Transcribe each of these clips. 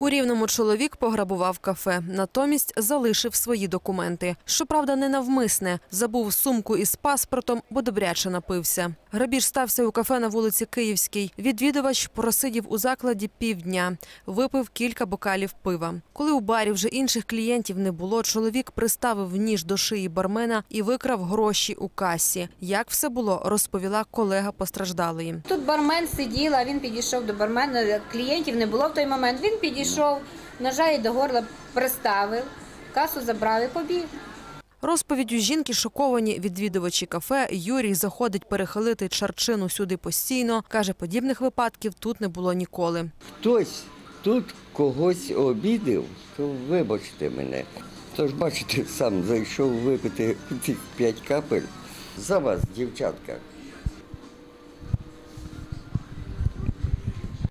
У Рівному чоловік пограбував кафе, натомість залишив свої документи. Щоправда, не навмисне. Забув сумку із паспортом, бо добряче напився. Грабіж стався у кафе на вулиці Київській. Відвідувач просидів у закладі півдня, випив кілька бокалів пива. Коли у барі вже інших клієнтів не було, чоловік приставив ніж до шиї бармена і викрав гроші у касі. Як все було, розповіла колега постраждалої. Тут бармен сидів, а він підійшов до бармена. Клієнтів не було в той момент. Він підійшов, ножа їй до горла приставив, касу забрав і побіг. Розповіддю жінки шоковані відвідувачі кафе. Юрій заходить перехилити чарчину сюди постійно. Каже, подібних випадків тут не було ніколи. хтось тут когось обідав, то вибачте мене. Тож, бачите, сам зайшов випити цих п'ять капель. За вас, дівчатка.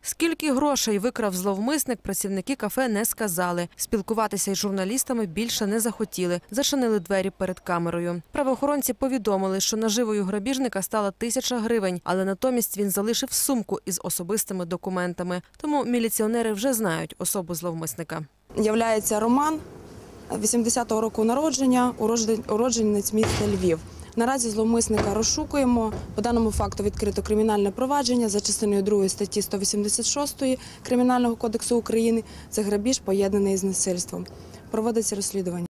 Скільки грошей викрав зловмисник, працівники кафе не сказали. Спілкуватися із журналістами більше не захотіли. Зачинили двері перед камерою. Правоохоронці повідомили, що наживою грабіжника стала тисяча гривень, але натомість він залишив сумку із особистими документами. Тому міліціонери вже знають особу зловмисника. являється Роман 80-го року народження, уродженець міста Львів. Наразі зловмисника розшукуємо. По даному факту відкрито кримінальне провадження за частиною 2 статті 186 Кримінального кодексу України. Це грабіж поєднаний з насильством. Проводиться розслідування.